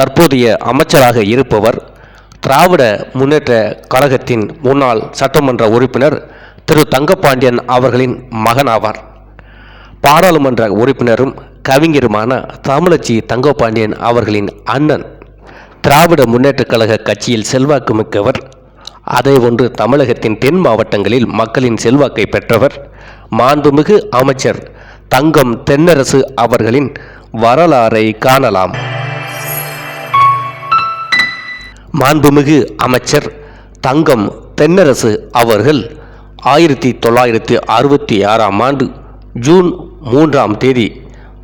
தற்போதைய அமைச்சராக இருப்பவர் திராவிட முன்னேற்ற கழகத்தின் முன்னாள் சட்டமன்ற உறுப்பினர் திரு தங்கப்பாண்டியன் அவர்களின் மகனாவார். பாராளுமன்ற உறுப்பினரும் கவிஞருமான தமிழச்சி தங்கப்பாண்டியன் அவர்களின் அண்ணன் திராவிட முன்னேற்றக் கழக கட்சியில் செல்வாக்கு மிக்கவர் அதே ஒன்று தமிழகத்தின் தென் மாவட்டங்களில் மக்களின் செல்வாக்கை பெற்றவர் மாண்புமிகு அமைச்சர் தங்கம் தென்னரசு அவர்களின் வரலாறை காணலாம். மாண்புமிகு அமைச்சர் தங்கம் தென்னரசு அவர்கள் ஆயிரத்தி தொள்ளாயிரத்தி அறுபத்தி ஆறாம் ஆண்டு ஜூன் மூன்றாம் தேதி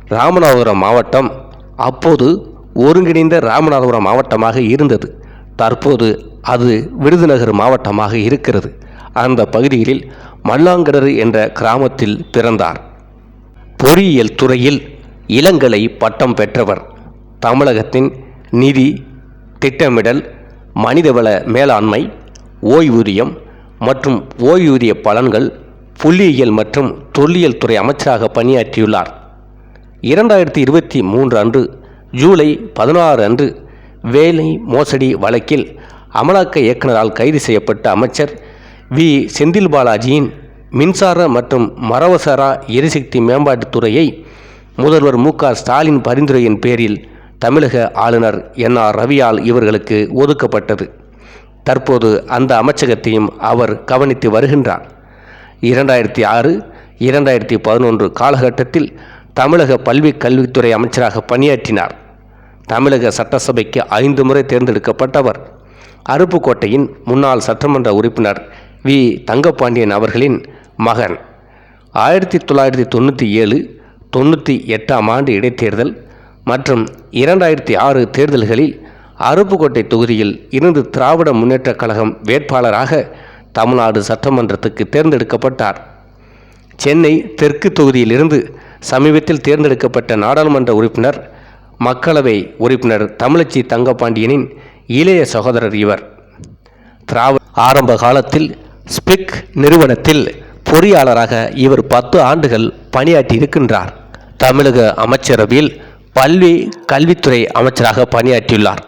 ராமநாதபுரம் மாவட்டம் அப்போது ஒருங்கிணைந்த ராமநாதபுரம் மாவட்டமாக இருந்தது. தற்போது அது விருதுநகர் மாவட்டமாக இருக்கிறது. அந்த பகுதிகளில் மல்லாங்கடறு என்ற கிராமத்தில் பிறந்தார். பொறியியல் துறையில் இளங்கலை பட்டம் பெற்றவர். தமிழகத்தின் நிதி திட்டமிடல் மனிதவள மேலாண்மை ஓய்வூதியம் மற்றும் ஓய்வூதிய பலன்கள் புள்ளியியல் மற்றும் தொல்லியல் துறை அமைச்சராக பணியாற்றியுள்ளார். இரண்டாயிரத்தி இருபத்தி மூன்று அன்று ஜூலை பதினாறு அன்று வேலை மோசடி வழக்கில் அமலாக்க இயக்குனரால் கைது செய்யப்பட்ட அமைச்சர் வி. செந்தில் பாலாஜியின் மின்சார மற்றும் மரவசரா எரிசக்தி மேம்பாட்டுத் துறையை முதல்வர் மு. க. ஸ்டாலின் பரிந்துரையின் பேரில் தமிழக ஆளுநர் என் ஆர் ரவியால் இவர்களுக்கு ஒதுக்கப்பட்டது. தற்போது அந்த அமைச்சகத்தையும் அவர் கவனித்து வருகின்றார். இரண்டாயிரத்தி ஆறு இரண்டாயிரத்தி பதினொன்று காலகட்டத்தில் தமிழக பல்வி கல்வித்துறை அமைச்சராக பணியாற்றினார். தமிழக சட்டசபைக்கு ஐந்து முறை தேர்ந்தெடுக்கப்பட்டவர். அருப்புக்கோட்டையின் முன்னாள் சட்டமன்ற உறுப்பினர் வி. தங்கப்பாண்டியன் அவர்களின் மகன். ஆயிரத்தி தொள்ளாயிரத்தி தொண்ணூற்றி ஏழு தொண்ணூற்றி எட்டாம் ஆண்டு இடைத்தேர்தல் மற்றும் இரண்டாயிரத்தி ஆறு தேர்தல்களில் அருப்புக்கோட்டை தொகுதியில் இருந்து திராவிட முன்னேற்றக் கழகம் வேட்பாளராக தமிழ்நாடு சட்டமன்றத்துக்கு தேர்ந்தெடுக்கப்பட்டார். சென்னை தெற்கு தொகுதியிலிருந்து சமீபத்தில் தேர்ந்தெடுக்கப்பட்ட நாடாளுமன்ற உறுப்பினர் மக்களவை உறுப்பினர் தமிழச்சி தங்கப்பாண்டியனின் இளைய சகோதரர் இவர். திராவிட ஆரம்ப காலத்தில் ஸ்பிக் நிறுவனத்தில் பொறியாளராக இவர் பத்து ஆண்டுகள் பணியாற்றி இருக்கின்றார் தமிழக அமைச்சரவையில் பல்வி கல்வித்துறை அமைச்சராக பணியாற்றியுள்ளார்.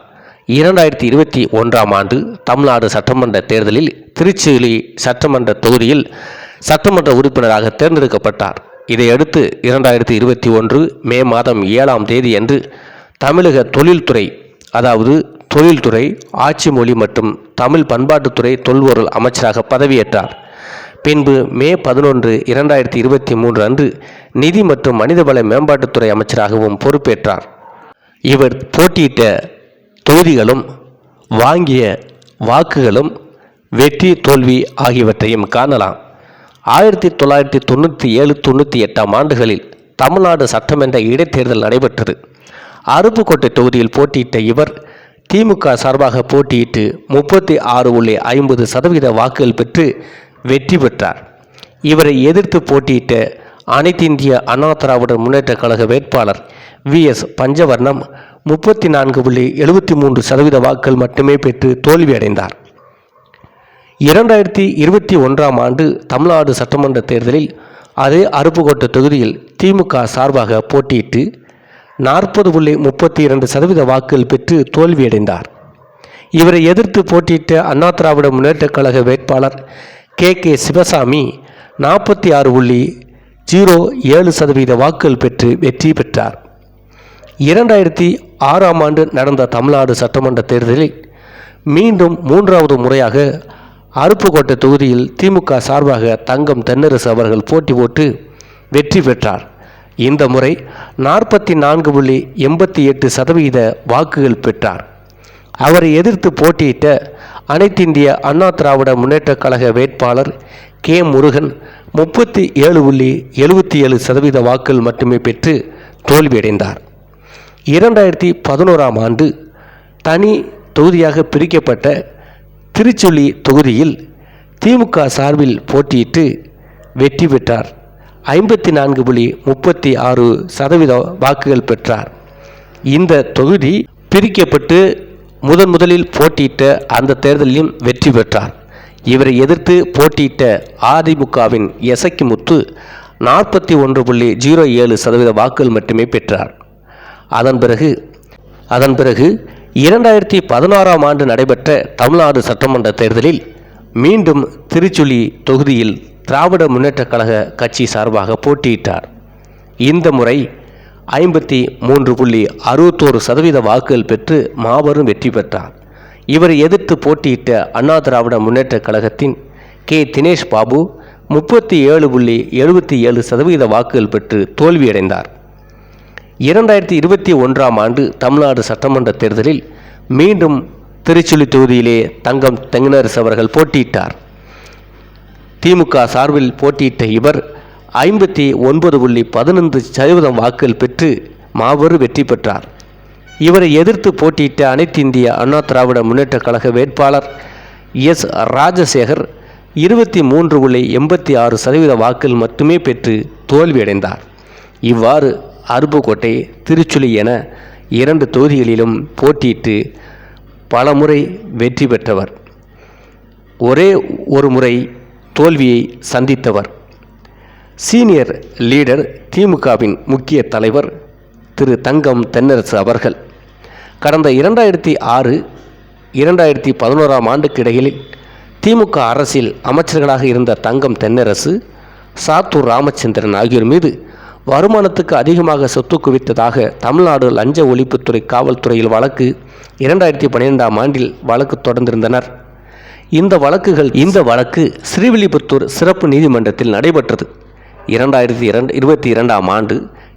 இரண்டாயிரத்தி இருபத்தி ஒன்றாம் ஆண்டு தமிழ்நாடு சட்டமன்ற தேர்தலில் திருச்சியிலி சட்டமன்ற தொகுதியில் சட்டமன்ற உறுப்பினராக தேர்ந்தெடுக்கப்பட்டார். இதையடுத்து இரண்டாயிரத்தி இருபத்தி ஒன்று மே மாதம் ஏழாம் தேதி அன்று தமிழக தொழில்துறை அதாவது தொழில்துறை ஆட்சி மொழி மற்றும் தமிழ் பண்பாட்டுத்துறை தொல்பொருள் அமைச்சராக பதவியேற்றார். பின்பு மே பதினொன்று இரண்டாயிரத்தி இருபத்தி மூன்று அன்று நிதி மற்றும் மனிதவள மேம்பாட்டுத்துறை அமைச்சராகவும் பொறுப்பேற்றார். இவர் போட்டியிட்ட தொகுதிகளும் வாங்கிய வாக்குகளும் வெற்றி தோல்வி ஆகியவற்றையும் காணலாம். ஆயிரத்தி தொள்ளாயிரத்தி தொண்ணூற்றி ஏழு தொண்ணூற்றி எட்டாம் ஆண்டுகளில் தமிழ்நாடு சட்டமன்ற இடைத்தேர்தல் நடைபெற்றது. அருப்புக்கோட்டை தொகுதியில் போட்டியிட்ட இவர் திமுக சார்பாக போட்டியிட்டு முப்பத்தி ஆறு புள்ளி ஐம்பது சதவீத வாக்குகள் பெற்று வெற்றி பெற்றார். இவரை எதிர்த்து போட்டியிட்ட அனைத்து இந்திய அண்ணா திராவிட முன்னேற்ற கழக வேட்பாளர் வி. எஸ். பஞ்சவர்ணம் முப்பத்தி நான்கு புள்ளி எழுபத்தி மூன்று சதவீத வாக்குகள் மட்டுமே பெற்று தோல்வியடைந்தார். இரண்டாயிரத்தி இருபத்தி ஒன்றாம் ஆண்டு தமிழ்நாடு சட்டமன்ற தேர்தலில் அதே அருப்புக்கோட்டை தொகுதியில் திமுக சார்பாக போட்டியிட்டு நாற்பது புள்ளி முப்பத்தி இரண்டு சதவீத வாக்குகள் பெற்று தோல்வியடைந்தார். இவரை எதிர்த்து போட்டியிட்ட அண்ணா திராவிட முன்னேற்றக் கழக வேட்பாளர் கே. கே. சிவசாமி நாற்பத்தி ஆறு புள்ளி ஜீரோ ஏழு சதவீத வாக்குகள் பெற்று வெற்றி பெற்றார். இரண்டாயிரத்தி ஆறாம் ஆண்டு நடந்த தமிழ்நாடு சட்டமன்ற தேர்தலில் மீண்டும் மூன்றாவது முறையாக அருப்புக்கோட்டை தொகுதியில் திமுக சார்பாக தங்கம் தென்னரசு அவர்கள் போட்டி போட்டு வெற்றி பெற்றார். இந்த முறை நாற்பத்தி நான்கு புள்ளி எண்பத்தி எட்டு சதவீத வாக்குகள் பெற்றார். அவரை எதிர்த்து போட்டியிட்ட அனைத்திந்திய அண்ணா திராவிட முன்னேற்றக் கழக வேட்பாளர் கே. முருகன் முப்பத்தி ஏழு புள்ளி எழுபத்தி ஏழு சதவீத வாக்குகள் மட்டுமே பெற்று தோல்வியடைந்தார். இரண்டாயிரத்தி பதினோராம் ஆண்டு தனி தொகுதியாக பிரிக்கப்பட்ட திருச்சுழி தொகுதியில் திமுக சார்பில் போட்டியிட்டு வெற்றி பெற்றார். ஐம்பத்தி நான்கு புள்ளி முப்பத்தி ஆறு சதவீத வாக்குகள் பெற்றார். இந்த தொகுதி பிரிக்கப்பட்டு முதன் முதலில் போட்டியிட்ட அந்த தேர்தலிலும் வெற்றி பெற்றார். இவரை எதிர்த்து போட்டியிட்ட அதிமுகவின் எசக்கி முத்து நாற்பத்தி ஒன்று புள்ளி ஜீரோ ஏழு சதவீத வாக்குகள் மட்டுமே பெற்றார். அதன் பிறகு அதன் பிறகு இரண்டாயிரத்தி பதினாறாம் ஆண்டு நடைபெற்ற தமிழ்நாடு சட்டமன்ற தேர்தலில் மீண்டும் திருச்சுழி தொகுதியில் திராவிட முன்னேற்றக் கழக கட்சி சார்பாக போட்டியிட்டார். இந்த முறை ஐம்பத்தி மூன்று புள்ளி அறுபத்தோரு சதவீத வாக்குகள் பெற்று மாபெரும் வெற்றி பெற்றார். இவரை எதிர்த்து போட்டியிட்ட அண்ணா திராவிட முன்னேற்றக் கழகத்தின் கே. தினேஷ் பாபு முப்பத்தி ஏழு புள்ளி எழுபத்தி ஏழு சதவீத வாக்குகள் பெற்று தோல்வியடைந்தார். இரண்டாயிரத்தி இருபத்தி ஒன்றாம் ஆண்டு தமிழ்நாடு சட்டமன்ற தேர்தலில் மீண்டும் திருச்சுழி தொகுதியிலே தங்கம் தெங்கனரசு அவர்கள் போட்டியிட்டார். திமுக சார்பில் போட்டியிட்ட இவர் ஐம்பத்தி ஒன்பது புள்ளி பதினைந்து சதவீதம் வாக்குகள் பெற்று மாபெரும் வெற்றி பெற்றார். இவரை எதிர்த்து போட்டியிட்ட அனைத்து இந்திய அண்ணா திராவிட முன்னேற்ற கழக வேட்பாளர் எஸ். ராஜசேகர் இருபத்தி மூன்று புள்ளி எண்பத்தி ஆறு சதவீத வாக்குகள் மட்டுமே பெற்று தோல்வியடைந்தார். இவ்வாறு அருப்புக்கோட்டை திருச்சுழி என இரண்டு தொகுதிகளிலும் போட்டியிட்டு பலமுறை வெற்றி பெற்றவர். ஒரே ஒரு முறை தோல்வியை சந்தித்தவர். சீனியர் லீடர் திமுகவின் முக்கிய தலைவர் திரு தங்கம் தென்னரசு அவர்கள். கடந்த இரண்டாயிரத்தி ஆறு இரண்டாயிரத்தி பதினோராம் ஆண்டுக்கு இடையில் திமுக அரசில் அமைச்சர்களாக இருந்த தங்கம் தென்னரசு சாத்தூர் ராமச்சந்திரன் ஆகியோர் மீது வருமானத்துக்கு அதிகமாக சொத்து குவித்ததாக தமிழ்நாடு லஞ்ச ஒழிப்புத்துறை காவல்துறையில் வழக்கு இரண்டாயிரத்தி பன்னிரெண்டாம் ஆண்டில் வழக்கு தொடர்ந்திருந்தனர். இந்த வழக்குகள் இந்த வழக்கு ஸ்ரீவில்லிபுத்தூர் சிறப்பு நீதிமன்றத்தில் நடைபெற்றது. இரண்டாயிரத்தி இரண்டு இருபத்தி இரண்டாம் ஆண்டு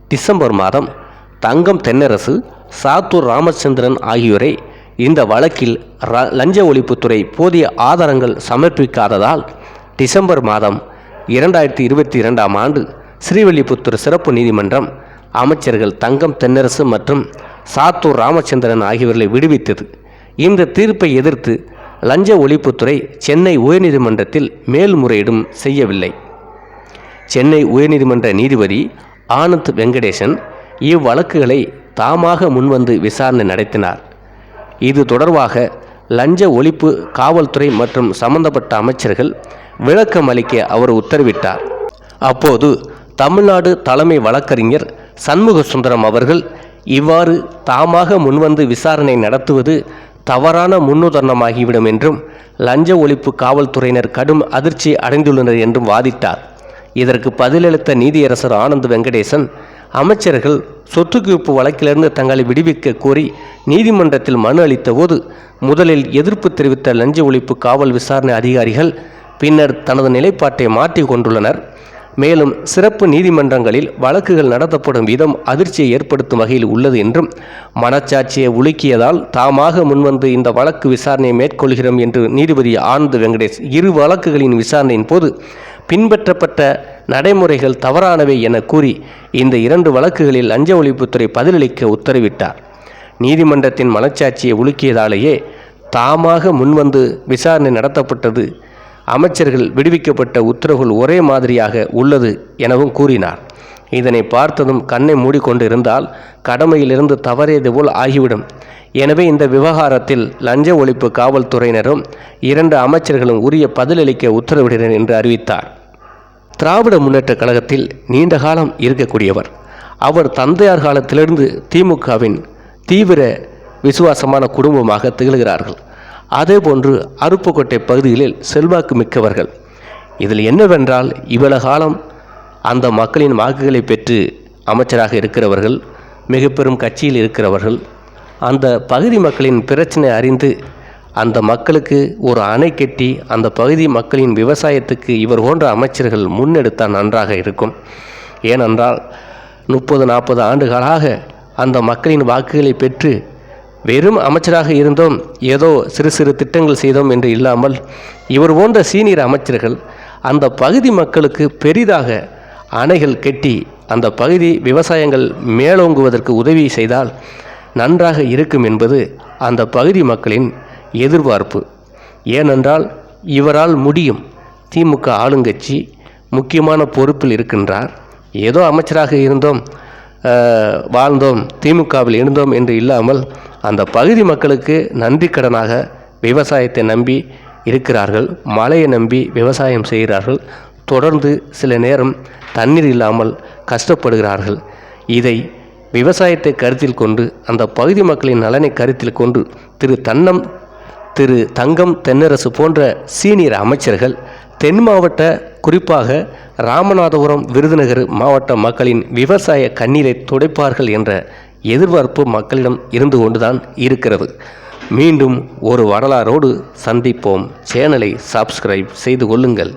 டிசம்பர் மாதம் தங்கம் தென்னரசு சாத்தூர் ராமச்சந்திரன் ஆகியோரை இந்த வழக்கில் ர- லஞ்ச ஒழிப்புத்துறை போதிய ஆதாரங்கள் சமர்ப்பிக்காததால் டிசம்பர் மாதம் இரண்டாயிரத்தி இருபத்தி இரண்டாம் ஆண்டு ஸ்ரீவில்லிபுத்தூர் சிறப்பு நீதிமன்றம் அமைச்சர்கள் தங்கம் தென்னரசு மற்றும் சாத்தூர் ராமச்சந்திரன் ஆகியோர்களை விடுவித்தது. இந்த தீர்ப்பை எதிர்த்து லஞ்ச ஒழிப்புத்துறை சென்னை உயர்நீதிமன்றத்தில் மேல்முறையீடும் செய்யவில்லை. சென்னை உயர்நீதிமன்ற நீதிபதி ஆனந்த் வெங்கடேசன் இவ்வழக்குகளை தாமாக முன்வந்து விசாரணை நடத்தினார். இது தொடர்பாக லஞ்ச ஒழிப்பு காவல்துறை மற்றும் சம்பந்தப்பட்ட அமைச்சர்கள் விளக்கம் அளிக்க அவர் உத்தரவிட்டார். அப்போது தமிழ்நாடு தலைமை வழக்கறிஞர் சண்முக சுந்தரம் அவர்கள் இவ்வாறு தாமாக முன்வந்து விசாரணை நடத்துவது தவறான முன்னுதாரணமாகிவிடும் என்றும் லஞ்ச ஒழிப்பு காவல்துறையினர் கடும் அதிர்ச்சி அடைந்துள்ளனர் என்றும் வாதிட்டார். இதற்கு பதிலளித்த நீதியரசர் ஆனந்த் வெங்கடேசன் அமைச்சர்கள் சொத்துக்குவிப்பு வழக்கிலிருந்து தங்களை விடுவிக்க கோரி நீதிமன்றத்தில் மனு அளித்தபோது முதலில் எதிர்ப்பு தெரிவித்த லஞ்ச ஒழிப்பு காவல் விசாரணை அதிகாரிகள் பின்னர் தனது நிலைப்பாட்டை மாற்றிக் கொண்டுள்ளனர். மேலும் சிறப்பு நீதிமன்றங்களில் வழக்குகள் நடத்தப்படும் விதம் அதிர்ச்சியை ஏற்படுத்தும் வகையில் உள்ளது என்றும் மனச்சாட்சியை உலுக்கியதால் தாமாக முன்வந்து இந்த வழக்கு விசாரணையை மேற்கொள்கிறோம் என்று நீதிபதி ஆனந்த் வெங்கடேஷ் இரு வழக்குகளின் விசாரணையின் போது பின்பற்றப்பட்ட நடைமுறைகள் தவறானவை என கூறி இந்த இரண்டு வழக்குகளில் லஞ்ச ஒழிப்புத்துறை பதிலளிக்க உத்தரவிட்டார். நீதிமன்றத்தின் மனச்சாட்சியை உலுக்கியதாலேயே தாமாக முன்வந்து விசாரணை நடத்தப்பட்டது. அமைச்சர்கள் விடுவிக்கப்பட்ட உத்தரவுகள் ஒரே மாதிரியாக உள்ளது எனவும் கூறினார். இதனை பார்த்ததும் கண்ணை மூடிக்கொண்டு இருந்தால் கடமையிலிருந்து தவறியது போல் ஆகிவிடும். எனவே இந்த விவகாரத்தில் லஞ்ச ஒழிப்பு காவல்துறையினரும் இரண்டு அமைச்சர்களும் உரிய பதிலளிக்க உத்தரவிடுகிறேன் என்று அறிவித்தார். திராவிட முன்னேற்ற கழகத்தில் நீண்ட காலம் இருக்கக்கூடியவர். அவர் தந்தையார் காலத்திலிருந்து திமுகவின் தீவிர விசுவாசமான குடும்பமாக திகழ்கிறார்கள். அதேபோன்று அருப்புக்கோட்டை பகுதிகளில் செல்வாக்கு மிக்கவர்கள். இதில் என்னவென்றால் இவ்வளவு காலம் அந்த மக்களின் வாக்குகளை பெற்று அமைச்சராக இருக்கிறவர்கள் மிக பெரும் கட்சியில் இருக்கிறவர்கள் அந்த பகுதி மக்களின் பிரச்சனை அறிந்து அந்த மக்களுக்கு ஒரு அணை கட்டி அந்த பகுதி மக்களின் விவசாயத்துக்கு இவர் போன்ற அமைச்சர்கள் முன்னெடுத்தால் நன்றாக இருக்கும். ஏனென்றால் முப்பது நாற்பது ஆண்டுகளாக அந்த மக்களின் வாக்குகளை பெற்று வெறும் அமைச்சராக இருந்தோம் ஏதோ சிறு சிறு திட்டங்கள் செய்தோம் என்று இல்லாமல் இவர் போன்ற சீனியர் அமைச்சர்கள் அந்த பகுதி மக்களுக்கு பெரிதாக அணைகள் கட்டி அந்த பகுதி விவசாயங்கள் மேலோங்குவதற்கு உதவி செய்தால் நன்றாக இருக்கும் என்பது அந்த பகுதி மக்களின் எதிர்பார்ப்பு. ஏனென்றால் இவரால் முடியும். திமுக ஆளுங்கட்சி முக்கியமான பொறுப்பில் இருக்கின்றார். ஏதோ அமைச்சராக இருந்தோம் வாழ்ந்தோம் திமுகவில் இருந்தோம் என்று இல்லாமல் அந்த பகுதி மக்களுக்கு நன்றி கடனாக விவசாயத்தை நம்பி இருக்கிறார்கள். மழையை நம்பி விவசாயம் செய்கிறார்கள். தொடர்ந்து சில நேரம் தண்ணீர் இல்லாமல் கஷ்டப்படுகிறார்கள். இதை விவசாயத்தை கருத்தில் கொண்டு அந்த பகுதி மக்களின் நலனை கருத்தில் கொண்டு திரு தன்னம் திரு தங்கம் தென்னரசு போன்ற சீனியர் அமைச்சர்கள் தென் மாவட்ட குறிப்பாக ராமநாதபுரம் விருதுநகர் மாவட்ட மக்களின் விவசாய கண்ணீரை துடைப்பார்கள் என்ற எதிர்பார்ப்பு மக்களிடம் இருந்து கொண்டுதான் இருக்கிறது. மீண்டும் ஒரு வரலாறோடு சந்திப்போம். சேனலை சப்ஸ்கிரைப் செய்து கொள்ளுங்கள்.